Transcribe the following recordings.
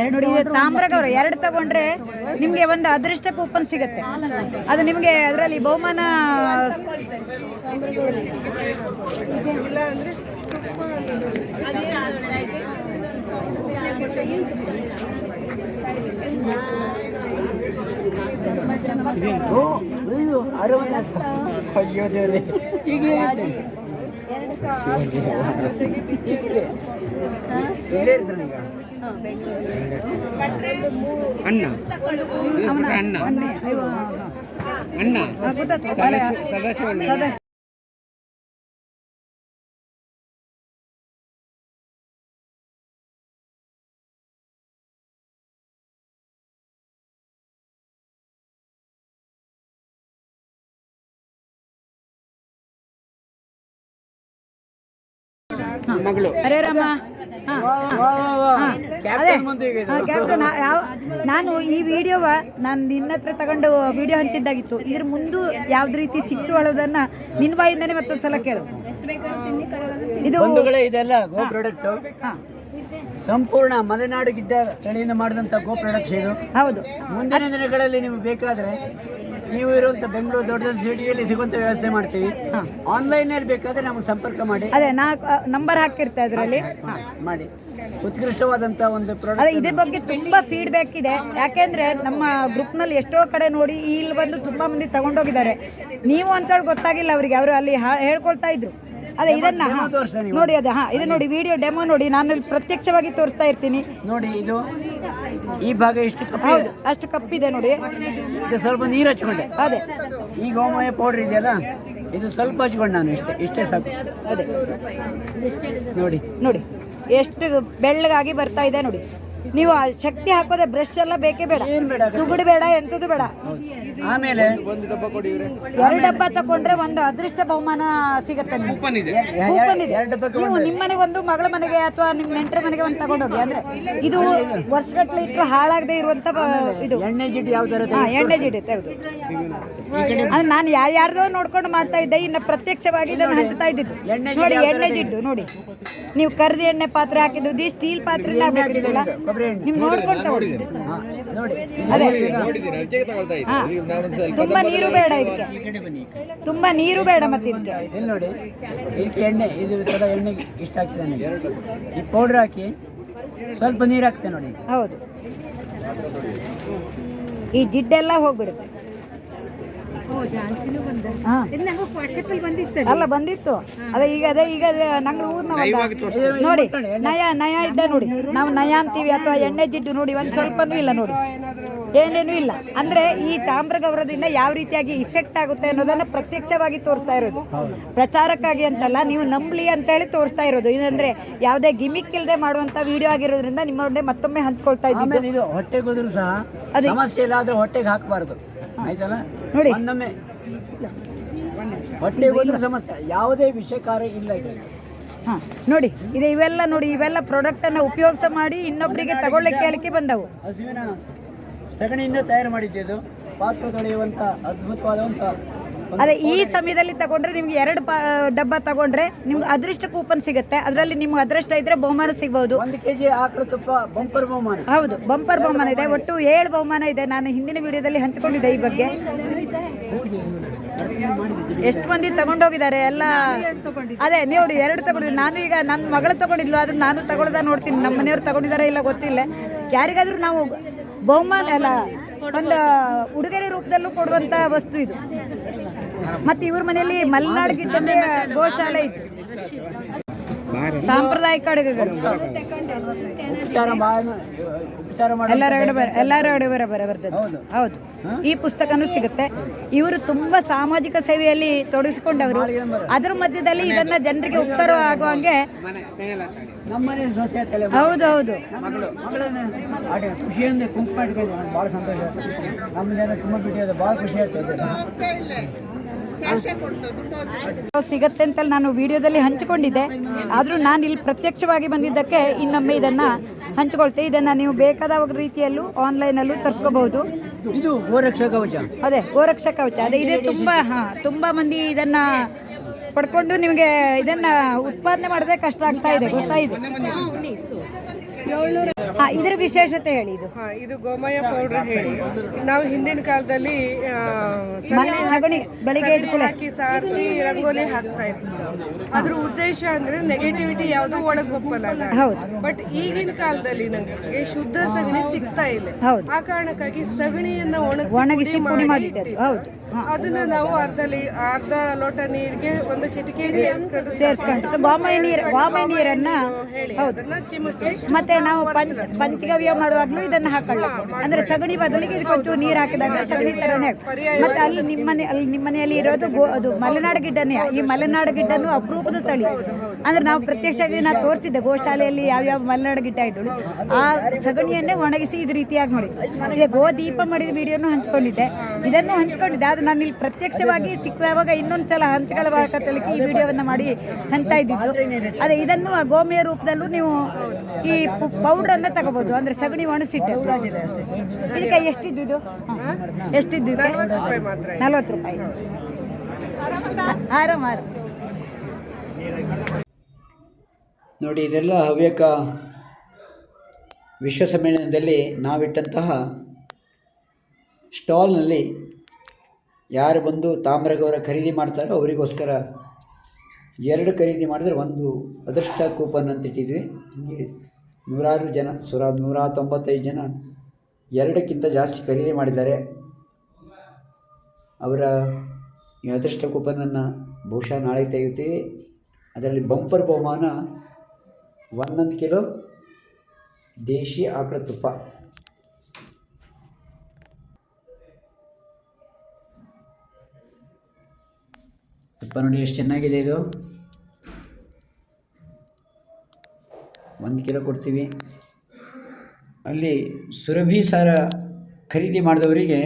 ಎರಡು ನೋಡಿ ತಾಮ್ರಗೌರ ಎರಡು ತಗೊಂಡ್ರೆ ನಿಮಗೆ ಒಂದು ಅದೃಷ್ಟ ಕೂಪನ್ ಸಿಗುತ್ತೆ. ಅದು ನಿಮಗೆ ಅದರಲ್ಲಿ ಬಹುಮಾನ ಓ ಇದು ಅರವತ್ತು. ಅಯ್ಯೋ ದೇವ್ರೆ. ಈಗ. ಇಲ್ಲೇ ಇರ್ತಾನೆ ಈಗ ಅಣ್ಣ ಅಣ್ಣ ಅಣ್ಣ ಸದಾಶಿವ ಮಗಳು. ಹರೇ ರಾಮ. ಹಾ, ಹಾ. ಹಾ, ಅದೇ. ಕ್ಯಾಪ್ಟನ್ ಮುಂದೆ ಈಗ ಇದು. ಕ್ಯಾಪ್ಟನ್ ಯಾವ ನಾನು ಈ ವಿಡಿಯೋವ ನಾನು ನಿನ್ನ ಹತ್ರ ತಗೊಂಡು ವಿಡಿಯೋ ಹಂಚಿದ್ದಾಗಿತ್ತು. ಇದ್ರ ಮುಂದೆ ಯಾವ್ದು ರೀತಿ ಸಿಟ್ಟು ಅಳೋದನ್ನ ನಿನ್ನ ಬಾಯಿಂದನೇ ಮತ್ತೊಂದು ಸಲ ಕೇಳು ಇದು ಬಂಧುಗಳೇ ಇದೆಲ್ಲ ಗೋ ಪ್ರಾಡಕ್ಟ್ ಹಾ, ಸಂಪೂರ್ಣ ಮಲೆನಾಡು ಗಿಡ್ಡ ತಳಿಯಿಂದ ಮಾಡಿದಂಥ ಗೋ ಪ್ರಾಡಕ್ಟ್ಸ್ ಇದು. ಹೌದು. ಮುಂದಿನ ದಿನಗಳಲ್ಲಿ ನಿಮ್ಗೆ ಬೇಕಾದ್ರೆ ನೀವು ಇರುವಂತ ಬೆಂಗಳೂರು ದೊಡ್ಡ ದೊಡ್ಡ ಸಿಟಿಯಲ್ಲಿ ಸಿಗುವಂತ ವ್ಯವಸ್ಥೆ ಮಾಡ್ತೀವಿ. ಹಾ. ಆನ್ಲೈನ್ನಲ್ಲಿ ಬೇಕಾದ್ರೆ ನಮ್ಗೆ ಸಂಪರ್ಕ ಮಾಡಿ. ಅದೇ ನಾ ನಂಬರ್ ಹಾಕಿರ್ತಾ ಅದರಲ್ಲಿ ಮಾಡಿ. ಉತ್ಕೃಷ್ಟವಾದಂತ ಒಂದು ಪ್ರಾಡಕ್ಟ್ ಇದ್ರ ಬಗ್ಗೆ ತುಂಬಾ ಫೀಡ್ಬ್ಯಾಕ್ ಇದೆ. ಯಾಕೆಂದ್ರೆ ನಮ್ಮ ಗ್ರೂಪ್ನಲ್ಲಿ ಎಷ್ಟೋ ಕಡೆ ನೋಡಿ ಇಲ್ಲಿ ಬಂದು ತುಂಬಾ ಮಂದಿ ತಗೊಂಡೋಗಿದ್ದಾರೆ. ನೀವು ಅನ್ಸೋಳು ಗೊತ್ತಾಗಿಲ್ಲ ಅವರಿಗೆ. ಅವರು ಅಲ್ಲಿ ಹೇಳ್ಕೊಳ್ತಾ ಇದ್ರು. ಅದೇ ಇದನ್ನ ಹಾ, ನೋಡಿ ಅದೇ ಹಾ. ಇದು ನೋಡಿ ವಿಡಿಯೋ ಡೆಮೋ ನೋಡಿ. ನಾನು ಇಲ್ಲಿ ಪ್ರತ್ಯಕ್ಷವಾಗಿ ತೋರಿಸ್ತಾ ಇರ್ತೀನಿ. ನೋಡಿ ಇದು ಈ ಭಾಗ ಎಷ್ಟು ಕಪ್ಪು ಹೌದು ಅಷ್ಟು ಕಪ್ಪಿದೆ ನೋಡಿ. ಇದು ಸ್ವಲ್ಪ ನೀರು ಹಚ್ಕೊಂಡೆ. ಅದೇ. ಈ ಗೋಮಯ ಪೌಡರ್ ಇದೆಯಲ್ಲ ಇದು ಸ್ವಲ್ಪ ಹಚ್ಕೊಂಡು ನಾನು ಇಷ್ಟೇ. ಇಷ್ಟೇ ಸಾಕು. ಅದೇ. ನೋಡಿ. ನೋಡಿ ಎಷ್ಟು ಬೆಳ್ಳಗಾಗಿ ಬರ್ತಾ ಇದೆ ನೋಡಿ. ನೀವು ಆ ಶಕ್ತಿ ಹಾಕೋದೇ ಬ್ರಷ್ ಎಲ್ಲ ಬೇಕೇ ಬೇಡ. ಸುಗುಡು ಬೇಡ ಎಂತದ್ದು ಬೇಡ. ಆಮೇಲೆ ಎರಡು ಡಬ್ಬ ತಗೊಂಡ್ರೆ ಒಂದು ಅದೃಷ್ಟ ಬಹುಮಾನ ಸಿಗತ್ತೆ ನಿಮ್ಗೆ. ಕೂಪನ್ ಇದೆ. ಎರಡು ಡಬ್ಬ ನೀವು ನಿಮ್ಮನೆ ಮನೆಗೆ ಒಂದು ಮಗಳ ಮನೆಗೆ ಅಥವಾ ನಿಮ್ಮ ನೆಂಟರ ಮನೆಗೆ ಒಂದು ತಗೊಂಡೋಗಿ ಅಂದ್ರೆ ಇದು ವರ್ಷಗಟ್ಟಲೆ ಇಟ್ಟು ಹಾಳಾಗದೆ ಇರುವಂತ ಇದು. ಎಣ್ಣೆ ಜಿಡಿ ಯಾವ ತರ ಹಾ ಎಣ್ಣೆ ಜಿಡಿ ತೆಗೆದು ಅದು ನಾನು ಯಾರ್ಯಾರ್ದೋ ನೋಡ್ಕೊಂಡು ಮಾಡ್ತಾ ಇದ್ದೆ ಇನ್ನ ಪ್ರತ್ಯಕ್ಷವಾಗಿ ಇದನ್ನು ಹಂಚ್ತಾ ಇದ್ದಿದ್ದು. ನೋಡಿ ಎಣ್ಣೆ ಜಿಡ್ಡು ನೋಡಿ. ನೀವು ಕರ್ದಿ ಎಣ್ಣೆ ಪಾತ್ರೆ ಹಾಕಿದ್ದು ಸ್ಟೀಲ್ ಪಾತ್ರೆ ನೀವು ನೋಡ್ಕೊಂಡು ನೋಡಿ. ಅದೇ. ತುಂಬಾ ನೀರು ಬೇಡ ಇದಕ್ಕೆ. ತುಂಬಾ ನೀರು ಬೇಡ ಮತ್ತೆ ಇದಕ್ಕೆ. ಇಲ್ಲಿ ನೋಡಿ ಇದಕ್ಕೆ ಎಣ್ಣೆ ಇದು ಎಣ್ಣೆ ಇಷ್ಟ ಆಗ್ತದೆ ಈ ಪೌಡ್ರ್ ಹಾಕಿ ಸ್ವಲ್ಪ ನೀರು ಹಾಕ್ತೇನೆ ನೋಡಿ. ಹೌದು. ಈ ಜಿಡ್ಡೆಲ್ಲ ಹೋಗ್ಬಿಡುತ್ತೆ. ಅಲ್ಲ ಬಂದಿತ್ತು. ಅದೇ ಈಗ ಅದೇ ಈಗ ಅದೇ ನಂಗೆ ಊರ್ನ ನೋಡಿ ನಯ ನಯ ಇದ್ದ ನೋಡಿ. ನಾವು ನಯ ಅಂತೀವಿ ಅಥವಾ ಎಣ್ಣೆ ಜಿಡ್ಡು ನೋಡಿ ಒಂದ್ ಸ್ವಲ್ಪನೂ ಇಲ್ಲ ನೋಡಿ. ಏನೇನು ಇಲ್ಲ. ಅಂದ್ರೆ ಈ ತಾಮ್ರಗೌರದಿಂದ ಯಾವ ರೀತಿಯಾಗಿ ಇಫೆಕ್ಟ್ ಆಗುತ್ತೆ ಅನ್ನೋದನ್ನ ಪ್ರತ್ಯಕ್ಷವಾಗಿ ತೋರಿಸ್ತಾ ಇರೋದು. ಪ್ರಚಾರಕ್ಕಾಗಿ ಅಂತಲ್ಲ ನೀವು ನಂಬ್ಲಿ ಅಂತ ಹೇಳಿ ತೋರಿಸ್ತಾ ಇರೋದು. ಇದಂದ್ರೆ ಯಾವುದೇ ಗಿಮಿಕ್ ಇಲ್ಲದೆ ಮಾಡುವಂತ ವಿಡಿಯೋ ಆಗಿರೋದ್ರಿಂದ ನಿಮ್ಮ ಮತ್ತೊಮ್ಮೆ ಹಂಚ್ಕೊಳ್ತಾ ಇದ್ದೀವಿ. ಇದು ಹೊಟ್ಟೆಗೆ ಹೋದ್ರು ಸಹ ಸಮಸ್ಯೆ ಇಲ್ಲ ಹೊಟ್ಟೆಗೆ ಹಾಕಬಾರ್ದು. ಆಯ್ತಲ್ಲ? ನೋಡಿ. ಒಂದೊಮ್ಮೆ. ಹೊಟ್ಟೆಗೆ ಹೋದ್ರೆ ಸಮಸ್ಯೆ. ಯಾವುದೇ ವಿಷಯಕಾರ ಇಲ್ಲ ಹಾಂ ಹಾ ನೋಡಿ ಇದು ಇವೆಲ್ಲ ನೋಡಿ ಇವೆಲ್ಲ ಪ್ರಾಡಕ್ಟ್ ಅನ್ನು ಉಪಯೋಗಿಸ ಮಾಡಿ ಇನ್ನೊಬ್ಬರಿಗೆ ತಗೊಳ್ಳಿಕ್ಕೆ ಹೇಳಿಕೆ ಬಂದವು. ಹಸುವಿನ ಸಗಣಿಯಿಂದ ತಯಾರು ಮಾಡಿದ್ದು ಪಾತ್ರ ತೊಳೆಯುವಂಥ ಅದ್ಭುತವಾದಂತ ಒಂದು ಅದೇ ಈ ಸಮಯದಲ್ಲಿ ತಗೊಂಡ್ರೆ ನಿಮ್ಗೆ ಎರಡು ಡಬ್ಬ ತಗೊಂಡ್ರೆ ನಿಮ್ಗೆ ಅದೃಷ್ಟ ಕೂಪನ್ ಸಿಗುತ್ತೆ. ಅದರಲ್ಲಿ ನಿಮ್ಗೆ ಅದೃಷ್ಟ ಇದ್ರೆ ಬಹುಮಾನ ಸಿಗಬಹುದು ಒಂದು ಕೆಜಿ ಆಕಳ ತುಪ್ಪ ಬಂಪರ್ ಬಹುಮಾನ. ಹೌದು ಬಂಪರ್ ಬಹುಮಾನ ಇದೆ. ಒಟ್ಟು ಏಳು ಬಹುಮಾನ ಇದೆ. ನಾನು ಹಿಂದಿನ ವಿಡಿಯೋದಲ್ಲಿ ಹಂಚಿಕೊಂಡಿದ್ದೆ ಈ ಬಗ್ಗೆ. ಎಷ್ಟು ಮಂದಿ ತಗೊಂಡೋಗಿದ್ದಾರೆ? ಎಲ್ಲ ಅದೇ ನೋಡಿ ಎರಡು ತಗೊಂಡಿದ್ದೆ. ನಾನು ಈಗ ನನ್ನ ಮಗಳು ತಗೊಂಡಿದ್ಲು ಆದ್ರೆ ನಾನು ತಗೊಳ್ದ ನೋಡ್ತೀನಿ. ನಮ್ಮ ಮನೆಯವ್ರು ತಗೊಂಡಿದ್ದಾರೆ ಇಲ್ಲ ಗೊತ್ತಿಲ್ಲ. ಯಾರಿಗಾದ್ರೂ ನಾವು ಬಹುಮಾನ ಅಲ್ಲ ಒಂದು ಉಡುಗೊರೆ ರೂಪದಲ್ಲೂ ಕೊಡುವಂತ ವಸ್ತು ಇದು. ಮತ್ತೆ ಇವ್ರ ಮನೆಯಲ್ಲಿ ಮಲೆನಾಡು ಗಿಡ್ಡಂದ್ರೆ ಗೋಶಾಲೆ ಇತ್ತು. ಸಾಂಪ್ರದಾಯಿಕ ಅಡುಗೆಗಳು. ಎಲ್ಲರೂ ಮಾಡಿ ಎಲ್ಲರ ಬರ ಬರ್ತದೆ. ಹೌದು. ಈ ಪುಸ್ತಕನೂ ಸಿಗುತ್ತೆ. ಇವರು ತುಂಬಾ ಸಾಮಾಜಿಕ ಸೇವೆಯಲ್ಲಿ ತೊಡಗಿಸಿಕೊಂಡವರು. ಅದ್ರ ಮಧ್ಯದಲ್ಲಿ ಇದನ್ನ ಜನರಿಗೆ ಉಪಕಾರ ಆಗುವಂಗೆ ಹಂಗೆ ಹೌದೌದು ಹೌದು ಹೌದು. ಖುಷಿಯಿಂದ ಕುಂಕುಮ ನನಗೆ ಸಂತೋಷ ನಮ್ಮ ಜನ ತುಂಬ ಭಾಳ ಖುಷಿ ಆಗ್ತದೆ. ಸಿಗತ್ತೆ ಅಂತ ನಾನು ವಿಡಿಯೋದಲ್ಲಿ ಹಂಚಿಕೊಂಡಿದ್ದೆ. ಆದ್ರೂ ನಾನು ಇಲ್ಲಿ ಪ್ರತ್ಯಕ್ಷವಾಗಿ ಬಂದಿದ್ದಕ್ಕೆ ಇನ್ನೊಮ್ಮೆ ಇದನ್ನ ಹಂಚಿಕೊಳ್ತೆ. ಇದನ್ನ ನೀವು ಬೇಕಾದ ರೀತಿಯಲ್ಲೂ ಆನ್ಲೈನಲ್ಲೂ ತರಿಸ್ಕೋಬಹುದು. ಇದು ಗೋರಕ್ಷ ಕವಚ ಅದೇ ಗೋರಕ್ಷ ಕವಚ ಅದೇ ಇದೆ ತುಂಬಾ ಹಾ ತುಂಬಾ ಮಂದಿ ಇದನ್ನ ಪಡ್ಕೊಂಡು ನಿಮಗೆ ಇದನ್ನ ಉತ್ಪಾದನೆ ಮಾಡದೆ ಕಷ್ಟ ಆಗ್ತಾ ಇದೆ ಗೊತ್ತಾ ಇದು ಹಾ ಇದರ ವಿಶೇಷತೆ ಹೇಳಿ ಇದು. ಹಾ ಇದು ಗೋಮಯ ಪೌಡರ್ ಹೇಳಿ. ನಾವು ಹಿಂದಿನ ಕಾಲದಲ್ಲಿ ಆ, ಮನೆ ಸಗಣಿ ಬೆಳಿಗ್ಗೆ ಎದ್ದ ಕೂಡಲೇ. ಹಾಕಿ ಸಾರಿಸಿ ರಂಗೋಲಿ ಹಾಕ್ತಾ ಇತ್ತು ಅದ್ರ ಉದ್ದೇಶ ಅಂದ್ರೆ ನೆಗೆಟಿವಿಟಿ ಯಾವುದು ಒಳಗ್ ಒಪ್ಪಲ್ಲ ಹೌದು. ಬಟ್ ಈಗಿನ ಕಾಲದಲ್ಲಿ ನಮಗೆ ಶುದ್ಧ ಸಗಣಿ ಸಿಗ್ತಾ ಇಲ್ಲ. ಹೌದು. ಆ ಕಾರಣಕ್ಕಾಗಿ ಸಗಣಿಯನ್ನ ಒಣಗಿಸಿ ಪುಡಿ. ಹೌದು. ಹಾ. ಅದನ್ನ ನಾವು ಅರ್ಧ ಲೀ ಅರ್ಧ ಲೋಟ ನೀರಿಗೆ ಒಂದು ಚಿಟಿಕೆ ಸೇರಿಸ್ಕೊಂಡು ಸೇರಿಸ್ಕೊಂಡು. ಗೋಮಯ ನೀರು ಗೋಮಯ ನೀರನ್ನ ಹೇಳಿ ಹೌದು. ಅದನ್ನ ಚಿಮುಕಿ ಮತ್ತೆ ನಾವು ಪಂಚ್ ಪಂಚಗವ್ಯ ಮಾಡುವಾಗಲೂ ಇದನ್ನ ಹಾಕೊಳ್ಳಬೇಕು ಅಂದ್ರೆ ಸಗಣಿ ಬದಲಿಗೆ ಇದಕ್ಕೆ ನೀರ್ ಹಾಕಿದಾಗ ಸಗಣಿ ತರನೇ ಮತ್ತೆ ಅಲ್ಲಿ ನಿಮ್ಮ ಮನೆ ಅಲ್ಲಿ ನಿಮ್ಮನೆಯಲ್ಲಿ ಇರೋದು ಅದು ಮಲೆನಾಡು ಗಿಡ್ಡನೇ. ಈ ಮಲೆನಾಡು ಗಿಡ್ಡನು ಅಪರೂಪದ ತಳಿ. ಅಂದ್ರೆ ನಾವು ಪ್ರತ್ಯಕ್ಷವಾಗಿ ನಾನು ತೋರಿಸಿದ್ದೆ, ಗೋಶಾಲೆಯಲ್ಲಿ ಯಾವ್ಯಾವ ಮಲೆನಾಡು ಗಿಡ್ಡ ಇದ್ದಳು. ಆ ಸಗಣಿಯನ್ನೇ ಒಣಗಿಸಿ ಇದು ರೀತಿಯಾಗಿ ಈಗ ಗೋ ದೀಪ ಮಾಡಿದ ವಿಡಿಯೋನು ಹಂಚ್ಕೊಂಡಿದ್ದೆ. ಇದನ್ನು ಹಂಚ್ಕೊಂಡಿದ್ದೆ. ಆದ್ರೆ ನಾನು ಇಲ್ಲಿ ಪ್ರತ್ಯಕ್ಷವಾಗಿ ಸಿಕ್ಕಿದಾಗ ಇನ್ನೊಂದು ಸಲ ಹಂಚ್ಕೊಳ್ಳಬೇಕಂತೇಳಿ ಈ ವಿಡಿಯೋವನ್ನ ಮಾಡಿ ಹಂಚ್ತಾ ಇದ್ದಿದ್ದು. ಅದೇ ಇದನ್ನು ಆ ಗೋಮೆಯ ರೂಪದಲ್ಲೂ ನೀವು ಈ ಪೌಡರ್ ಅನ್ನ ತಗೋಬಹುದು ಅಂದ್ರೆ ಸಗಣಿ ಒಣಸಿಟ್ಟು ಇದಕ್ಕೆ ಎಷ್ಟಿದ್ದು ಇದು. ಎಷ್ಟಿದ್ದು ಇದು? ನಲ್ವತ್ತು ರೂಪಾಯಿ ಆರಾಮ ಇದೆ. ನಲ್ವತ್ತು ರೂಪಾಯಿ ಆರಾಮ್ ಆರಾಮ್ ನೋಡಿ ಇದೆಲ್ಲ ಹವ್ಯಕ ವಿಶ್ವ ಸಮ್ಮೇಳನದಲ್ಲಿ ನಾವಿಟ್ಟಂತಹ ಸ್ಟಾಲ್ನಲ್ಲಿ ಯಾರು ಬಂದು ತಾಮ್ರಗೌರ ಖರೀದಿ ಮಾಡ್ತಾರೋ ಅವರಿಗೋಸ್ಕರ ಎರಡು ಖರೀದಿ ಮಾಡಿದ್ರೆ ಒಂದು ಅದೃಷ್ಟ ಕೂಪನ್ ಅಂತ ಇಟ್ಟಿದ್ವಿ. ಹೀಗೆ ನೂರಾರು ಜನ, ಸುರ ನೂರ ತೊಂಬತ್ತೈದು ಜನ ಎರಡಕ್ಕಿಂತ ಜಾಸ್ತಿ ಖರೀದಿ ಮಾಡಿದ್ದಾರೆ. ಅವರ ಈ ಅದೃಷ್ಟ ಕೂಪನನ್ನು ಬಹುಶಃ ನಾಳೆ ತೆಗಿತೀವಿ ಅದರಲ್ಲಿ ಬಂಪರ್ ಬಹುಮಾನ ಒಂದೊಂದು ಕಿಲೋ ದೇಶಿ ಆಕಳ ತುಪ್ಪ. ತುಪ್ಪ ನೋಡಿ ಎಷ್ಟು ಚೆನ್ನಾಗಿದೆ ಇದು. ಒಂದು ಕಿಲೋ ಕೊಡ್ತೀವಿ. ಅಲ್ಲಿ ಸುರಭಿ ಸಾರ ಖರೀದಿ ಮಾಡಿದವರಿಗೆ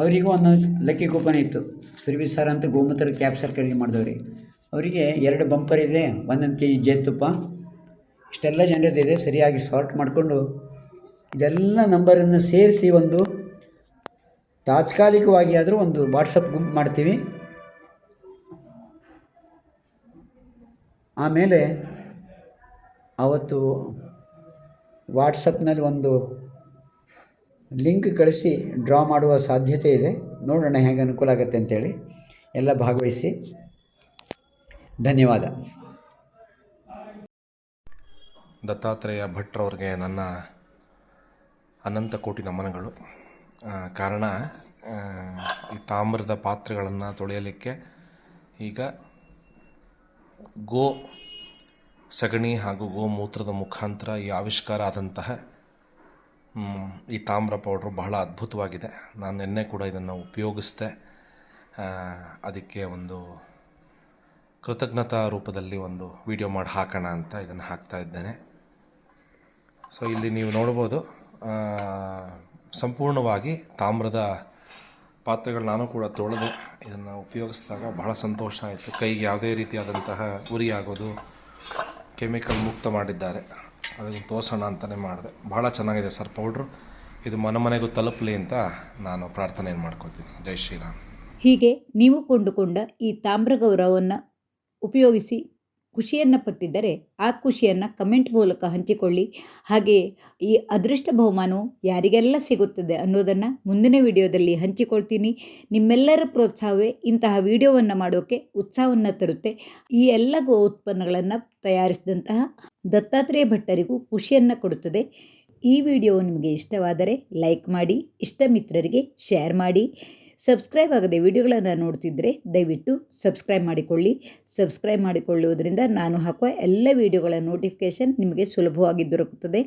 ಅವರಿಗೂ ಒಂದು ಲಕ್ಕಿ ಕೂಪನ್ ಇತ್ತು. ಸುರಭಿ ಸಾರ ಅಂತ ಗೋಮೂತ್ರ ಕ್ಯಾಪ್ಸರ್ ಖರೀದಿ ಮಾಡಿದವ್ರಿಗೆ. ಅವರಿಗೆ ಎರಡು ಬಂಪರ್ ಇದೆ, ಒಂದೊಂದು ಕೆ ಜಿ ಜೇತುಪ್ಪ ಇಷ್ಟೆಲ್ಲ ಇದೆ ಸರಿಯಾಗಿ ಸಾರ್ಟ್ ಮಾಡಿಕೊಂಡು ಇದೆಲ್ಲ ನಂಬರನ್ನು ಸೇರಿಸಿ ಒಂದು ತಾತ್ಕಾಲಿಕವಾಗಿ ಆದರೂ ಒಂದು ವಾಟ್ಸಪ್ ಗುಂಪು ಮಾಡ್ತೀವಿ. ಆಮೇಲೆ ಅವತ್ತು ವಾಟ್ಸಪ್ನಲ್ಲಿ ಒಂದು ಲಿಂಕ್ ಕಳಿಸಿ ಡ್ರಾ ಮಾಡುವ ಸಾಧ್ಯತೆ ಇದೆ. ನೋಡೋಣ ಹೇಗೆ ಅನುಕೂಲ ಆಗುತ್ತೆ ಅಂತೇಳಿ. ಎಲ್ಲ ಭಾಗವಹಿಸಿ. ಧನ್ಯವಾದ. ದತ್ತಾತ್ರೇಯ ಭಟ್ರವ್ರಿಗೆ ನನ್ನ ಅನಂತ ಕೋಟಿ ನಮನಗಳು. ಕಾರಣ ಈ ತಾಮ್ರದ ಪಾತ್ರೆಗಳನ್ನು ತೊಳೆಯಲಿಕ್ಕೆ ಈಗ ಗೋ ಸಗಣಿ ಹಾಗೂ ಗೋಮೂತ್ರದ ಮುಖಾಂತರ ಈ ಆವಿಷ್ಕಾರ ಆದಂತಹ ಈ ತಾಮ್ರ ಪೌಡ್ರು ಬಹಳ ಅದ್ಭುತವಾಗಿದೆ. ನಾನು ನಿನ್ನೆ ಕೂಡ ಇದನ್ನು ಉಪಯೋಗಿಸಿದೆ. ಅದಕ್ಕೆ ಒಂದು ಕೃತಜ್ಞತಾ ರೂಪದಲ್ಲಿ ಒಂದು ವಿಡಿಯೋ ಮಾಡಿ ಹಾಕೋಣ ಅಂತ ಇದನ್ನು ಹಾಕ್ತಾ ಇದ್ದೇನೆ. ಸೊ, ಇಲ್ಲಿ ನೀವು ನೋಡ್ಬೋದು ಸಂಪೂರ್ಣವಾಗಿ ತಾಮ್ರದ ಪಾತ್ರೆಗಳು ನಾನು ಕೂಡ ತೊಳೆದು ಇದನ್ನು ಉಪಯೋಗಿಸಿದಾಗ ಬಹಳ ಸಂತೋಷ ಆಯಿತು. ಕೈಗೆ ಯಾವುದೇ ರೀತಿಯಾದಂತಹ ಉರಿ ಕೆಮಿಕಲ್ ಮುಕ್ತ ಮಾಡಿದ್ದಾರೆ. ಅದನ್ನು ತೋರಿಸೋಣ ಅಂತಲೇ ಮಾಡಿದೆ. ಭಾಳ ಚೆನ್ನಾಗಿದೆ ಸರ್ ಪೌಡ್ರು. ಇದು ಮನೆ ಮನೆಗೂ ತಲುಪಲಿ ಅಂತ ನಾನು ಪ್ರಾರ್ಥನೆ ಮಾಡ್ಕೊತೀನಿ ಜೈ ಶ್ರೀರಾಮ್. ಹೀಗೆ ನೀವು ಕೊಂಡುಕೊಂಡ ಈ ತಾಮ್ರ ಗೌರವವನ್ನು ಉಪಯೋಗಿಸಿ ಖುಷಿಯನ್ನು ಪಟ್ಟಿದ್ದರೆ ಆ ಖುಷಿಯನ್ನು ಕಮೆಂಟ್ ಮೂಲಕ ಹಂಚಿಕೊಳ್ಳಿ. ಹಾಗೆ ಈ ಅದೃಷ್ಟ ಬಹುಮಾನವು ಯಾರಿಗೆಲ್ಲ ಸಿಗುತ್ತದೆ ಅನ್ನೋದನ್ನು ಮುಂದಿನ ವಿಡಿಯೋದಲ್ಲಿ ಹಂಚಿಕೊಳ್ತೀನಿ. ನಿಮ್ಮೆಲ್ಲರ ಪ್ರೋತ್ಸಾಹವೇ ಇಂತಹ ವಿಡಿಯೋವನ್ನು ಮಾಡೋಕ್ಕೆ ಉತ್ಸಾಹವನ್ನು ತರುತ್ತೆ. ಈ ಎಲ್ಲ ಗೋ ಉತ್ಪನ್ನಗಳನ್ನು ತಯಾರಿಸಿದಂತಹ ದತ್ತಾತ್ರೇಯ ಭಟ್ಟರಿಗೂ ಖುಷಿಯನ್ನು ಕೊಡುತ್ತದೆ. ಈ ವಿಡಿಯೋ ನಿಮಗೆ ಇಷ್ಟವಾದರೆ ಲೈಕ್ ಮಾಡಿ ಇಷ್ಟ ಮಿತ್ರರಿಗೆ ಶೇರ್ ಮಾಡಿ. ಸಬ್ಸ್ಕ್ರೈಬ್ ಆಗದೆ ವಿಡಿಯೋಗಳನ್ನು ನೋಡ್ತಿದ್ದರೆ ದಯವಿಟ್ಟು ಸಬ್ಸ್ಕ್ರೈಬ್ ಮಾಡಿಕೊಳ್ಳಿ. ಸಬ್ಸ್ಕ್ರೈಬ್ ಮಾಡಿಕೊಳ್ಳುವುದರಿಂದ ನಾನು ಹಾಕುವ ಎಲ್ಲ ವಿಡಿಯೋಗಳ ನೋಟಿಫಿಕೇಷನ್ ನಿಮಗೆ ಸುಲಭವಾಗಿ ದೊರಕುತ್ತದೆ.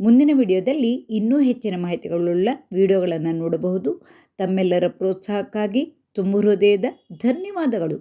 ಮುಂದಿನ ವಿಡಿಯೋದಲ್ಲಿ ಇನ್ನೂ ಹೆಚ್ಚಿನ ಮಾಹಿತಿಗಳುಳ್ಳ ವಿಡಿಯೋಗಳನ್ನು ನೋಡಬಹುದು. ತಮ್ಮೆಲ್ಲರ ಪ್ರೋತ್ಸಾಹಕ್ಕಾಗಿ ತುಂಬು ಹೃದಯದ ಧನ್ಯವಾದಗಳು.